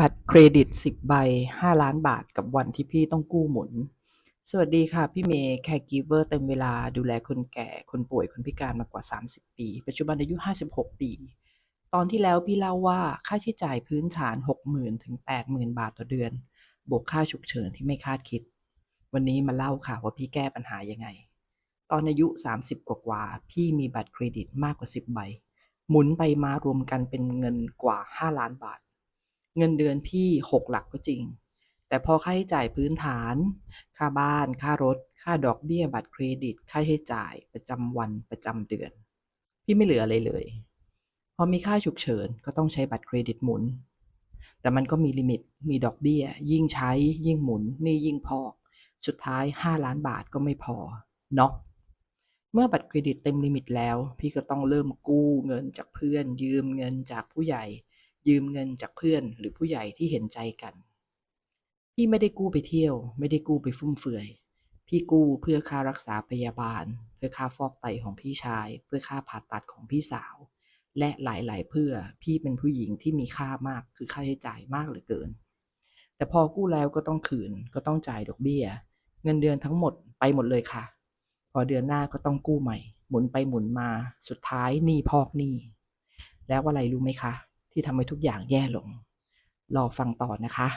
บัตรเครดิต10ใบ5ล้านบาทกับวันที่พี่ต้องกู้หมุน สวัสดีค่ะ พี่เมย์แคร์กิเวอร์เต็มเวลาดูแลคนแก่ คนป่วยคนพิการมากว่า 30 ปี ปัจจุบันอายุ 56 ปี ตอนที่แล้วพี่เล่าว่าค่าใช้จ่ายพื้นฐาน 60,000 ถึง 80,000 บาทต่อเดือน บวกค่าฉุกเฉินที่ไม่คาดคิด วันนี้มาเล่าค่ะว่าพี่แก้ปัญหายังไง ตอนอายุ 30 กว่าๆพี่มีบัตรเครดิตมากกว่า 10 ใบ หมุนไปมารวมกันเป็นเงินกว่า 5 ล้านบาท เงินเดือนพี่6หลักก็จริง แต่พอค่าใช้จ่ายพื้นฐาน ค่าบ้าน ค่ารถ ค่าดอกเบี้ยบัตรเครดิต ค่าใช้จ่ายประจำวันประจำเดือน พี่ไม่เหลืออะไรเลย พอมีค่าฉุกเฉินก็ต้องใช้บัตรเครดิตหมุน แต่มันก็มีลิมิต มีดอกเบี้ย ยิ่งใช้ ยิ่งหมุน นี่ยิ่งพอกสุดท้าย 5 ล้านบาทก็ไม่พอเนาะเมื่อบัตรเครดิตเต็มลิมิตแล้ว พี่ก็ต้องเริ่มกู้เงินจากเพื่อนยืมเงินจากผู้ใหญ่ ยืมเงินจากเพื่อนหรือผู้ใหญ่ที่เห็นใจกัน พี่ไม่ได้กู้ไปเที่ยว ไม่ได้กู้ไปฟุ่มเฟือย พี่กู้เพื่อค่ารักษาพยาบาล เพื่อค่าฟอกไตของพี่ชาย เพื่อค่าผ่าตัดของพี่สาว และหลาย ๆ เพื่อพี่เป็นผู้หญิงที่มีค่ามากคือค่าใช้จ่ายมากเหลือเกิน แต่พอกู้แล้วก็ต้องคืนก็ต้องจ่ายดอกเบี้ย เงินเดือนทั้งหมดไปหมดเลยค่ะ พอเดือนหน้าก็ต้องกู้ใหม่ หมุนไปหมุนมาสุดท้ายหนี้พอกหนี้แล้วอะไรรู้ไหมคะ ที่ทำให้ทุกอย่างแย่ลง รอฟังต่อนะคะ